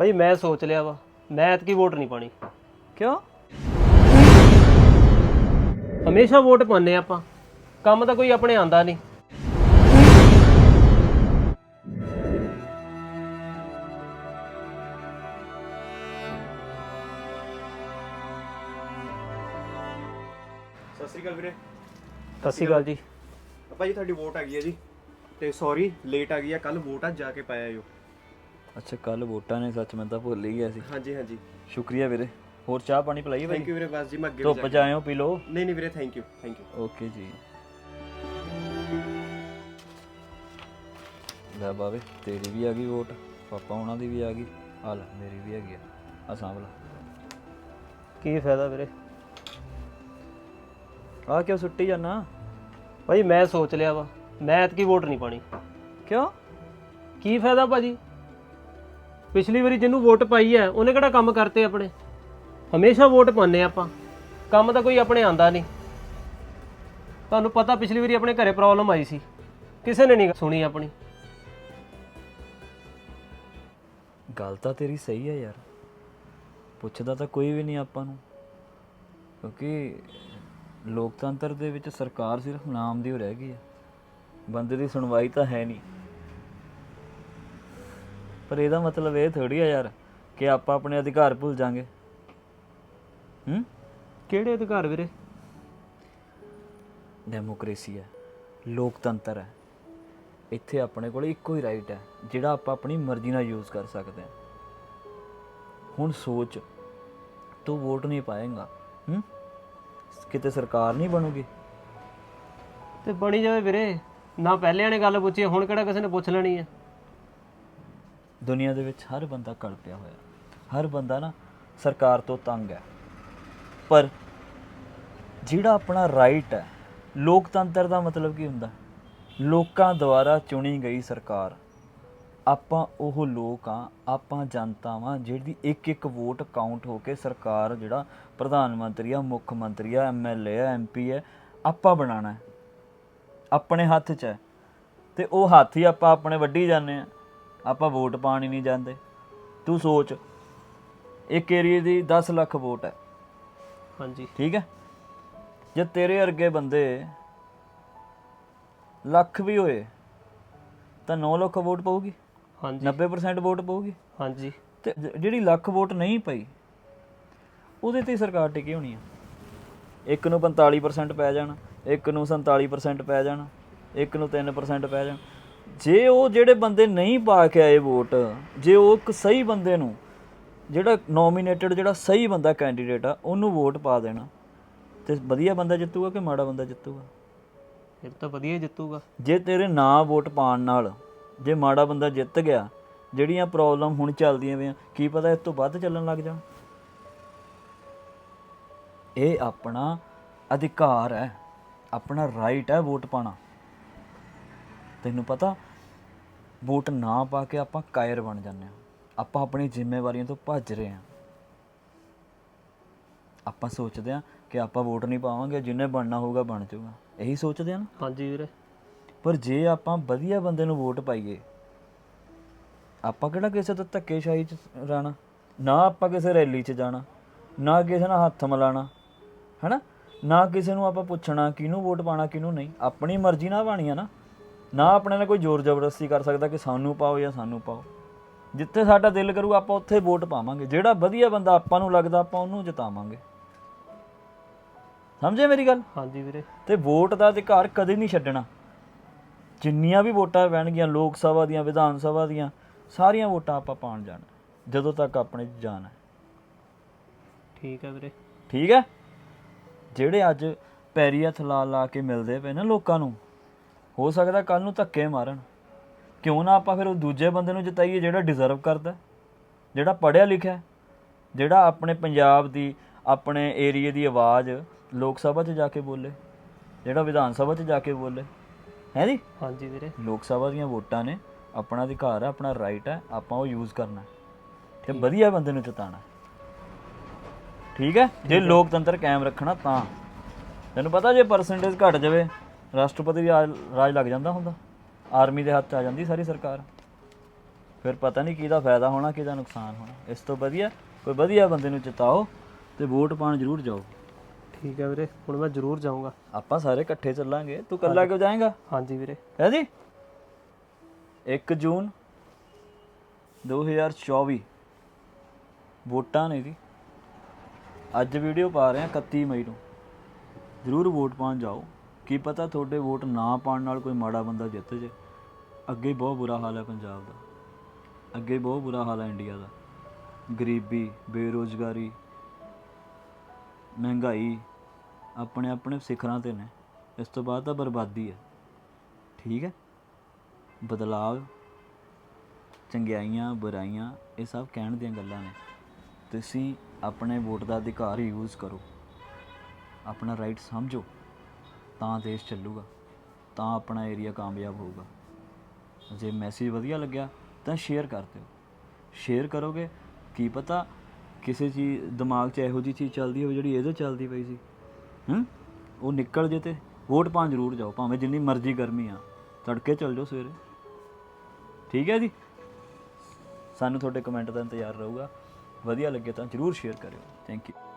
ਭਾਈ ਮੈਂ ਸੋਚ ਲਿਆ ਵਾ ਮੈਂ ਐਤਕੀ ਵੋਟ ਨਹੀਂ ਪਾਣੀ ਕਿਉਂ? ਹਮੇਸ਼ਾ ਵੋਟ ਪਾਉਂਦੇ ਆਪਾਂ ਕੰਮ ਤਾਂ ਕੋਈ ਆਪਣੇ ਆਂਦਾ ਨਹੀਂ। ਸਤਿ ਸ੍ਰੀ ਅਕਾਲ ਵੀਰੇ। ਸਤਿ ਸ਼੍ਰੀ ਅਕਾਲ ਜੀ। ਅੱਪਾ ਜੀ ਤੁਹਾਡੀ ਵੋਟ ਆ ਗਈ ਹੈ ਜੀ ਤੇ ਸੌਰੀ ਲੇਟ ਆ ਗਈ ਹੈ ਕੱਲ ਵੋਟ ਆ ਜਾ ਕੇ ਪਾਇਆ ਜੋ। ਅੱਛਾ ਕੱਲ ਵੋਟਾਂ ਨੇ ਸੱਚ ਮੈਂ ਤਾਂ ਭੁੱਲ ਹੀ ਗਿਆ ਸੀ। ਹਾਂਜੀ ਹਾਂਜੀ। ਸ਼ੁਕਰੀਆ ਵੀਰੇ। ਹੋਰ ਚਾਹ ਪਾਣੀ ਪਿਲਾਈਏ ਥੈਂਕ ਬਾਈ? ਯੂ ਵੀਰੇ ਬਸ ਜੀ ਮੈਂ ਅੱਗੇ ਵੀ ਧੁੱਪ ਜਾ ਚ ਪੀ ਲਓ। ਨਹੀਂ ਨਹੀਂ ਵੀਰੇ thank you thank you okay ਜੀ। ਲੈ ਬਾਵੇ ਤੇਰੀ ਵੀ ਆ ਗਈ ਵੋਟ ਪਾਪਾ ਉਹਨਾਂ ਦੀ ਵੀ ਆ ਗਈ ਆ ਲੈ ਮੇਰੀ ਵੀ ਹੈਗੀ ਆ। ਆ ਸਾਂਭ ਲਾ। ਕੀ ਫਾਇਦਾ ਵੀਰੇ? ਆ ਕਿਉਂ ਸੁੱਟੀ ਜਾਣਾ ਭਾਈ ਮੈਂ ਸੋਚ ਲਿਆ ਵਾ ਮੈਂ ਐਤਕੀ ਵੋਟ ਨਹੀਂ ਪਾਣੀ। ਕਿਉਂ? ਕੀ ਫਾਇਦਾ ਭਾਜੀ? ਪਿਛਲੀ ਵਾਰੀ ਜਿਹਨੂੰ ਵੋਟ ਪਾਈ ਹੈ, ਉਹਨੇ ਕਿਹੜਾ ਕੰਮ ਕਰਤੇ ਆਪਣੇ? ਹਮੇਸ਼ਾ ਵੋਟ ਪਾਉਂਦੇ ਆਪਾਂ। ਕੰਮ ਤਾਂ ਕੋਈ ਆਪਣੇ ਆਂਦਾ ਨਹੀਂ। ਤੁਹਾਨੂੰ ਪਤਾ ਪਿਛਲੀ ਵਾਰੀ ਆਪਣੇ ਘਰੇ ਪ੍ਰੋਬਲਮ ਆਈ ਸੀ। ਕਿਸੇ ਨੇ ਨਹੀਂ ਸੁਣੀ ਆਪਣੀ। ਗੱਲ ਤਾਂ ਤੇਰੀ ਸਹੀ ਹੈ ਯਾਰ। ਪੁੱਛਦਾ ਤਾਂ ਕੋਈ ਵੀ ਨਹੀਂ ਆਪਾਂ ਨੂੰ। ਕਿਉਂਕਿ ਲੋਕਤੰਤਰ ਦੇ ਵਿੱਚ ਸਰਕਾਰ ਸਿਰਫ ਨਾਮ ਦੀ ਹੋ ਰਹਿ ਗਈ ਹੈ। ਬੰਦੇ ਦੀ ਸੁਣਵਾਈ ਤਾਂ ਹੈ ਨਹੀਂ। ਪਰ ਇਹਦਾ ਮਤਲਬ ਇਹ ਥੋੜੀ ਆ ਯਾਰ ਕਿ ਆਪਾਂ ਆਪਣੇ ਅਧਿਕਾਰ ਭੁੱਲ ਜਾਾਂਗੇ। ਹੂੰ? ਕਿਹੜੇ ਅਧਿਕਾਰ ਵੀਰੇ? ਡੈਮੋਕ੍ਰੇਸੀ ਹੈ ਲੋਕਤੰਤਰ ਹੈ। ਇੱਥੇ ਆਪਣੇ ਕੋਲ ਇੱਕੋ ਹੀ ਰਾਈਟ ਹੈ ਜਿਹੜਾ ਆਪਾਂ ਆਪਣੀ ਮਰਜ਼ੀ ਨਾਲ ਯੂਜ਼ ਕਰ ਸਕਦੇ ਹਾਂ। ਹੁਣ ਸੋਚ ਤੂੰ ਵੋਟ ਨਹੀਂ ਪਾਏਗਾ ਹੂੰ? ਕਿਤੇ ਸਰਕਾਰ ਨਹੀਂ ਬਣੂਗੀ। ਤੇ ਬਣੀ ਜਾਵੇ ਵੀਰੇ ਨਾ ਪਹਿਲਿਆਂ ਨੇ ਗੱਲ ਪੁੱਛੀ ਹੁਣ ਕਿਹੜਾ ਕਿਸੇ ਨੇ ਪੁੱਛ ਲੈਣੀ ਹੈ? ਦੁਨੀਆ ਦੇ ਵਿੱਚ ਹਰ ਬੰਦਾ ਕਲਪਿਆ ਹੋਇਆ। ਹਰ ਬੰਦਾ ਨਾ ਸਰਕਾਰ ਤੋਂ ਤੰਗ ਹੈ। ਪਰ ਜਿਹੜਾ ਆਪਣਾ ਰਾਈਟ ਹੈ, ਲੋਕਤੰਤਰ ਦਾ ਮਤਲਬ ਕੀ ਹੁੰਦਾ? ਲੋਕਾਂ ਦੁਆਰਾ ਚੁਣੀ ਗਈ ਸਰਕਾਰ। ਆਪਾਂ ਉਹ ਲੋਕ ਆ ਆਪਾਂ ਜਨਤਾ ਵਾਂ ਜਿਹੜੀ ਇੱਕ ਇੱਕ ਵੋਟ ਕਾਊਂਟ ਹੋ ਕੇ ਸਰਕਾਰ ਜਿਹੜਾ ਪ੍ਰਧਾਨ ਮੰਤਰੀ ਆ, ਮੁੱਖ ਮੰਤਰੀ ਆ ਐਮਐਲਏ ਆ ਐਮਪੀ ਹੈ ਆਪਾਂ ਬਣਾਣਾ ਆਪਣੇ ਹੱਥ 'ਚ ਹੈ। ਤੇ ਉਹ ਹੱਥ ਹੀ ਆਪਾਂ ਆਪਣੇ ਵੱਢੀ ਜਾਂਦੇ ਆ ਆਪਾਂ ਵੋਟ ਪਾਣ ਹੀ ਨਹੀਂ ਜਾਂਦੇ। ਤੂੰ ਸੋਚ ਇੱਕ ਏਰੀਏ ਦੀ 10 ਲੱਖ ਵੋਟ ਹੈ। ਹਾਂਜੀ। ਠੀਕ ਹੈ? ਜੇ ਤੇਰੇ ਵਰਗੇ ਬੰਦੇ ਲੱਖ ਵੀ ਹੋਏ ਤਾਂ 9 ਲੱਖ ਵੋਟ ਪਊਗੀ? ਹਾਂਜੀ। 90% ਵੋਟ ਪਊਗੀ? ਹਾਂਜੀ। ਤੇ ਜਿਹੜੀ ਲੱਖ ਵੋਟ ਨਹੀਂ ਪਈ ਉਹਦੇ ਤੇ ਸਰਕਾਰ ਟਿਕੀ ਹੋਣੀ ਆ। ਇੱਕ ਨੂੰ 45% ਪੈ ਜਾਣਾ ਇੱਕ ਨੂੰ 47% ਪੈ ਜਾਣਾ ਇੱਕ ਨੂੰ 3% ਪੈ ਜਾਣਾ। ਜੇ ਉਹ ਜਿਹੜੇ ਬੰਦੇ ਨਹੀਂ ਪਾ ਕੇ ਆਏ ਵੋਟ ਜੇ ਉਹ ਇੱਕ ਸਹੀ ਬੰਦੇ ਨੂੰ ਜਿਹੜਾ ਨੋਮੀਨੇਟਡ ਜਿਹੜਾ ਸਹੀ ਬੰਦਾ ਕੈਂਡੀਡੇਟ ਆ ਉਹਨੂੰ ਵੋਟ ਪਾ ਦੇਣਾ। ਤੇ ਵਧੀਆ ਬੰਦਾ ਜਿੱਤੂਗਾ ਕਿ ਮਾੜਾ ਬੰਦਾ ਜਿੱਤੂਗਾ? ਫਿਰ ਤਾਂ ਵਧੀਆ ਜਿੱਤੂਗਾ। ਜੇ ਤੇਰੇ ਨਾਂ ਵੋਟ ਪਾਣ ਨਾਲ ਜੇ ਮਾੜਾ ਬੰਦਾ ਜਿੱਤ ਗਿਆ ਜਿਹੜੀਆਂ ਪ੍ਰੋਬਲਮ ਹੁਣ ਚੱਲਦੀਆਂ ਪਈਆਂ ਕੀ ਪਤਾ ਇਸ ਤੋਂ ਵੱਧ ਚੱਲਣ ਲੱਗ ਜਾਣ? ਇਹ ਆਪਣਾ ਅਧਿਕਾਰ ਹੈ ਆਪਣਾ ਰਾਈਟ ਹੈ ਵੋਟ ਪਾਣਾ ਤੈਨੂੰ ਪਤਾ ਵੋਟ ਨਾ ਪਾ ਕੇ ਆਪਾਂ ਕਾਇਰ ਬਣ ਜਾਂਦੇ ਹਾਂ। ਆਪਾਂ ਆਪਣੀ ਜ਼ਿੰਮੇਵਾਰੀਆਂ ਤੋਂ ਭੱਜ ਰਹੇ ਹਾਂ। ਆਪਾਂ ਸੋਚਦੇ ਹਾਂ ਕਿ ਆਪਾਂ ਵੋਟ ਨਹੀਂ ਪਾਵਾਂਗੇ ਜਿੰਨੇ ਬਣਨਾ ਹੋਊਗਾ ਬਣ ਜਾਊਗਾ। ਇਹੀ ਸੋਚਦੇ ਆ ਨਾ। ਹਾਂਜੀ ਵੀਰੇ। ਪਰ ਜੇ ਆਪਾਂ ਵਧੀਆ ਬੰਦੇ ਨੂੰ ਵੋਟ ਪਾਈਏ ਆਪਾਂ ਕਿਹੜਾ ਕਿਸੇ ਤੋਂ ਧੱਕੇਸ਼ਾਹੀ ਚ ਰਹਿਣਾ? ਨਾ ਆਪਾਂ ਕਿਸੇ ਰੈਲੀ 'ਚ ਜਾਣਾ ਨਾ ਕਿਸੇ ਨਾਲ ਹੱਥ ਮਿਲਾਣਾ ਹੈਨਾ? ਨਾ ਕਿਸੇ ਨੂੰ ਆਪਾਂ ਪੁੱਛਣਾ ਕਿਹਨੂੰ ਵੋਟ ਪਾਣਾ ਕਿਹਨੂੰ ਨਹੀਂ। ਆਪਣੀ ਮਰਜ਼ੀ ਨਾਲ ਪਾਣੀ ਆ ਨਾ। ਨਾ ਆਪਣੇ ਨਾਲ ਕੋਈ ਜ਼ੋਰ ਜ਼ਬਰਦਸਤੀ ਕਰ ਸਕਦਾ ਕਿ ਸਾਨੂੰ ਪਾਓ ਜਾਂ ਸਾਨੂੰ ਪਾਓ। ਜਿੱਥੇ ਸਾਡਾ ਦਿਲ ਕਰੂ ਆਪਾਂ ਉੱਥੇ ਵੋਟ ਪਾਵਾਂਗੇ। ਜਿਹੜਾ ਵਧੀਆ ਬੰਦਾ ਆਪਾਂ ਨੂੰ ਲੱਗਦਾ ਆਪਾਂ ਉਹਨੂੰ ਜਿਤਾਵਾਂਗੇ। ਸਮਝੇ ਮੇਰੀ ਗੱਲ? ਹਾਂਜੀ ਵੀਰੇ। ਤੇ ਵੋਟ ਦਾ ਅਧਿਕਾਰ ਕਦੇ ਨਹੀਂ ਛੱਡਣਾ। ਜਿੰਨੀਆਂ ਵੀ ਵੋਟਾਂ ਪੈਣਗੀਆਂ ਲੋਕ ਸਭਾ ਦੀਆਂ ਵਿਧਾਨ ਸਭਾ ਦੀਆਂ ਸਾਰੀਆਂ ਵੋਟਾਂ ਆਪਾਂ ਪਾਣ ਜਾਣਾ। ਜਦੋਂ ਤੱਕ ਆਪਣੇ 'ਚ ਜਾਨ ਹੈ। ਠੀਕ ਹੈ ਵੀਰੇ। ਠੀਕ ਹੈ? ਜਿਹੜੇ ਅੱਜ ਪੈਰੀ ਹੱਥ ਲਾ ਲਾ ਕੇ ਮਿਲਦੇ ਪਏ ਨਾ ਲੋਕਾਂ ਨੂੰ ਹੋ ਸਕਦਾ ਕੱਲ ਨੂੰ ਧੱਕੇ ਮਾਰਨ। ਕਿਉਂ ਨਾ ਆਪਾਂ ਫਿਰ ਉਹ ਦੂਜੇ ਬੰਦੇ ਨੂੰ ਜਿਤਾਈਏ ਜਿਹੜਾ ਡਿਜ਼ਰਵ ਕਰਦਾ ਜਿਹੜਾ ਪੜ੍ਹਿਆ ਲਿਖਿਆ ਜਿਹੜਾ ਆਪਣੇ ਪੰਜਾਬ ਦੀ ਆਪਣੇ ਏਰੀਏ ਦੀ ਆਵਾਜ਼ ਲੋਕ ਸਭਾ 'ਚ ਜਾ ਕੇ ਬੋਲੇ ਜਿਹੜਾ ਵਿਧਾਨ ਸਭਾ 'ਚ ਜਾ ਕੇ ਬੋਲੇ। ਹੈ ਜੀ? ਹਾਂਜੀ ਵੀਰੇ। ਲੋਕ ਸਭਾ ਦੀਆਂ ਵੋਟਾਂ ਨੇ ਆਪਣਾ ਅਧਿਕਾਰ ਹੈ ਆਪਣਾ ਰਾਈਟ ਹੈ ਆਪਾਂ ਉਹ ਯੂਜ਼ ਕਰਨਾ ਤੇ ਵਧੀਆ ਬੰਦੇ ਨੂੰ ਜਿਤਾਣਾ। ਠੀਕ ਹੈ? ਜੇ ਲੋਕਤੰਤਰ ਕਾਇਮ ਰੱਖਣਾ ਤਾਂ। ਤੈਨੂੰ ਪਤਾ ਜੇ ਪਰਸੈਂਟੇਜ ਘਟ ਜਾਵੇ ਰਾਸ਼ਟਰਪਤੀ ਰਾਜ ਰਾਜ ਲੱਗ ਜਾਂਦਾ ਹੁੰਦਾ। ਆਰਮੀ ਦੇ ਹੱਥ ਆ ਜਾਂਦੀ ਸਾਰੀ ਸਰਕਾਰ। ਫਿਰ ਪਤਾ ਨਹੀਂ ਕਿਹਦਾ ਫਾਇਦਾ ਹੋਣਾ ਕਿਹਦਾ ਨੁਕਸਾਨ ਹੋਣਾ। ਇਸ ਤੋਂ ਵਧੀਆ ਕੋਈ ਵਧੀਆ ਬੰਦੇ ਨੂੰ ਜਿਤਾਓ ਤੇ ਵੋਟ ਪਾਣ ਜ਼ਰੂਰ ਜਾਓ। ਠੀਕ ਹੈ ਵੀਰੇ ਹੁਣ ਮੈਂ ਜ਼ਰੂਰ ਜਾਊਂਗਾ। ਆਪਾਂ ਸਾਰੇ ਇਕੱਠੇ ਚੱਲਾਂਗੇ। ਤੂੰ ਇਕੱਲਾ ਕਿਉਂ ਜਾਏਂਗਾ? ਹਾਂਜੀ ਵੀਰੇ। ਹੈ ਜੀ? 1 ਜੂਨ 2024 ਵੋਟਾਂ ਨੇ ਜੀ। ਅੱਜ ਵੀਡੀਓ ਪਾ ਰਹੇ ਹਾਂ 31 ਮਈ ਨੂੰ। ਜ਼ਰੂਰ ਵੋਟ ਪਾਉਣ ਜਾਓ। ਕੀ ਪਤਾ ਤੁਹਾਡੇ ਵੋਟ ਨਾ ਪਾਉਣ ਨਾਲ ਕੋਈ ਮਾੜਾ ਬੰਦਾ ਜਿੱਤ ਜੇ। ਅੱਗੇ ਬਹੁਤ ਬੁਰਾ ਹਾਲ ਹੈ ਪੰਜਾਬ ਦਾ। ਅੱਗੇ ਬਹੁਤ ਬੁਰਾ ਹਾਲ ਹੈ ਇੰਡੀਆ ਦਾ। ਗਰੀਬੀ, ਬੇਰੋਜ਼ਗਾਰੀ, ਮਹਿੰਗਾਈ ਆਪਣੇ ਆਪਣੇ ਸਿਖਰਾਂ ਤੇ ਨੇ। ਇਸ ਤੋਂ ਬਾਅਦ ਤਾਂ ਬਰਬਾਦੀ ਹੈ। ਠੀਕ ਹੈ? ਬਦਲਾਵ, ਚੰਗਿਆਈਆਂ, ਬੁਰਾਈਆਂ, ਇਹ ਸਭ ਕਹਿਣ ਦੀਆਂ ਗੱਲਾਂ ਨੇ। ਤੁਸੀਂ ਆਪਣੇ ਵੋਟ ਦਾ ਅਧਿਕਾਰ ਯੂਜ਼ ਕਰੋ। ਆਪਣਾ ਰਾਈਟ ਸਮਝੋ। ਤਾਂ ਦੇਸ਼ ਚੱਲੂਗਾ, ਤਾਂ ਆਪਣਾ ਏਰੀਆ ਕਾਮਯਾਬ ਹੋਊਗਾ। ਜੇ ਮੈਸੇਜ ਵਧੀਆ ਲੱਗਿਆ, ਤਾਂ ਸ਼ੇਅਰ ਕਰ ਦਿਓ। ਸ਼ੇਅਰ ਕਰੋਗੇ, ਕੀ ਪਤਾ ਕਿਸੇ ਚੀਜ਼, ਦਿਮਾਗ 'ਚ ਇਹੋ ਜੀ ਚੀਜ਼ ਚੱਲਦੀ ਹੋਵੇ ਜਿਹੜੀ ਇਹਦੇ ਚੱਲਦੀ ਪਈ ਸੀ। ਹੂੰ? ਉਹ ਨਿਕਲ ਜੇ ਤੇ ਵੋਟ ਪਾਉਣ ਜ਼ਰੂਰ ਜਾਓ, ਭਾਵੇਂ ਜਿੰਨੀ ਮਰਜ਼ੀ ਗਰਮੀ ਆ। ਤੜਕੇ ਚੱਲ ਜਾਓ ਸਵੇਰੇ। ਠੀਕ ਹੈ ਜੀ? ਸਾਨੂੰ ਤੁਹਾਡੇ ਕਮੈਂਟ ਦਾ ਇੰਤਜ਼ਾਰ ਰਹੂਗਾ। ਵਧੀਆ ਲੱਗੇ ਤਾਂ ਜਰੂਰ ਸ਼ੇਅਰ ਕਰਿਓ। Thank you